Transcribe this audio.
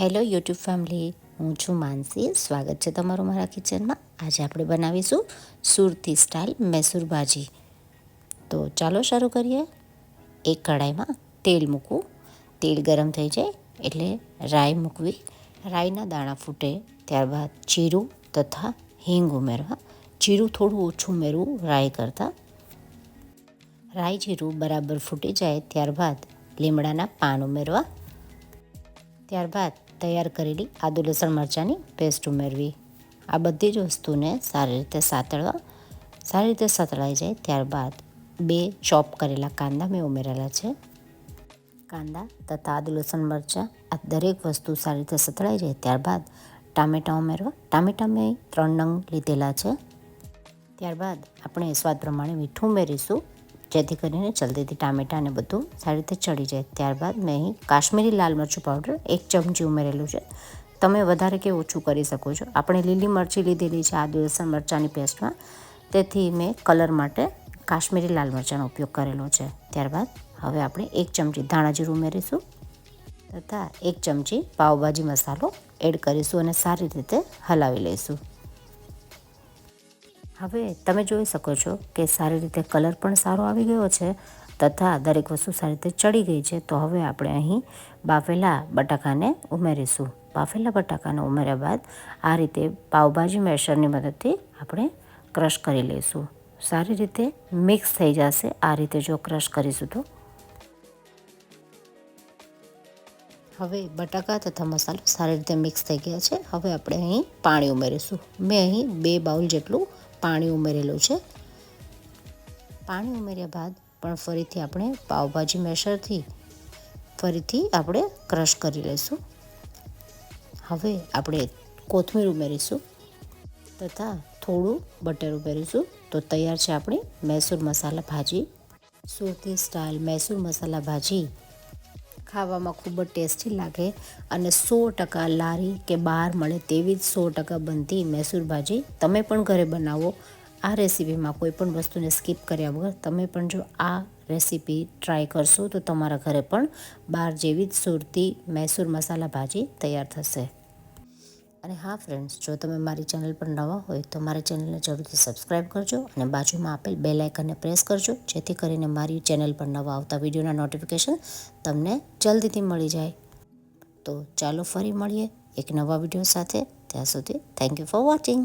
Hello YouTube family, હું છું માનસી. સ્વાગત છે તમારું મારા કિચનમાં. આજે આપણે બનાવીશું સુરતી સ્ટાઇલ મૈસૂર ભાજી. તો ચાલો શરૂ કરીએ. એક કઢાઈમાં તેલ મૂકવું. તેલ ગરમ થઈ જાય એટલે રાઈ મૂકવી. રાઈના દાણા ફૂટે ત્યારબાદ જીરું તથા હિંગ ઉમેરવા. જીરું થોડું ઓછું ઉમેરવું રાઈ કરતાં. રાઈ જીરું બરાબર ફૂટી જાય ત્યારબાદ લીમડાના પાન ઉમેરવા. ત્યારબાદ તૈયાર કરેલી આદુ લસણ મરચાંની પેસ્ટ ઉમેરવી. આ બધી જ વસ્તુને સારી રીતે સાતળવા, સારી રીતે સાતળાઈ જાય ત્યારબાદ બે ચોપ કરેલા કાંદા મેં ઉમેરેલા છે. કાંદા તથા આદુ લસણ મરચાં આ દરેક વસ્તુ સારી રીતે સતળાઈ જાય ત્યારબાદ ટામેટાં ઉમેરવા. ટામેટાં મેં ત્રણ નંગ લીધેલા છે. ત્યારબાદ આપણે સ્વાદ પ્રમાણે મીઠું ઉમેરીશું. જેથી કરીને જલ્દીથી ટામેટાં અને બધું સારી રીતે ચડી જાય. ત્યારબાદ મેં અહીં કાશ્મીરી લાલ મરચું પાવડર એક ચમચી ઉમેરેલું છે. તમે વધારે કે ઓછું કરી શકો છો. આપણે લીલી મરચી લીધેલી છે આદુ લસણ મરચાંની પેસ્ટમાં. તેથી મેં કલર માટે કાશ્મીરી લાલ મરચાંનો ઉપયોગ કરેલો છે. ત્યારબાદ હવે આપણે એક ચમચી ધાણા ઉમેરીશું. તથા એક ચમચી પાવભાજી મસાલો એડ કરીશું અને સારી રીતે હલાવી લઈશું. હવે તમે જોઈ શકો છો કે સારી રીતે કલર પણ સારો આવી ગયો છે તથા દરેક વસ્તુ સારી રીતે ચડી ગઈ છે. તો હવે આપણે અહીં બાફેલા બટાકાને ઉમેરીશું. બાફેલા બટાકાને ઉમેર્યા બાદ આ રીતે પાવભાજી મેશરની મદદથી આપણે ક્રશ કરી લઈશું. સારી રીતે મિક્સ થઈ જશે આ રીતે જો ક્રશ કરીશું તો. હવે બટાકા તથા મસાલો સારી રીતે મિક્સ થઈ ગયા છે. હવે આપણે અહીં પાણી ઉમેરીશું. મેં અહીં બે બાઉલ જેટલું પાણી ઉમેરેલું છે. પાણી ઉમેર્યા બાદ પણ ફરીથી આપણે પાવભાજી મેશરથી ફરીથી આપણે ક્રશ કરી લઈશું. હવે આપણે કોથમીર ઉમેરીશું તથા થોડું બટર ઉમેરીશું. તો તૈયાર છે આપણી મૈસૂર મસાલા ભાજી. સુરતી સ્ટાઇલ મૈસૂર મસાલા ભાજી. ખાવામાં ખૂબ જ ટેસ્ટી લાગે અને સો ટકા લારી કે બહાર મળે તેવી જ સો ટકા બનતી મૈસૂર ભાજી તમે પણ ઘરે બનાવો. આ રેસીપીમાં કોઈ પણ વસ્તુને સ્કીપ કર્યા વગર તમે પણ જો આ રેસીપી ટ્રાય કરશો તો તમારા ઘરે પણ બહાર જેવી જ સુરતી મૈસૂર મસાલા ભાજી તૈયાર થશે. અને હા ફ્રેન્ડ્સ જો તમે મારી ચેનલ પર નવા હોય તો મારી ચેનલને જરૂરથી સબસ્ક્રાઈબ કરજો અને બાજુમાં આપેલ બે લાઇકનને પ્રેસ કરજો, જેથી કરીને મારી ચેનલ પર નવા આવતા વિડીયોના નોટિફિકેશન તમને જલ્દીથી મળી જાય. તો ચાલો ફરી મળીએ એક નવા વીડિયો સાથે. ત્યાં સુધી થેન્ક યુ ફોર વોચિંગ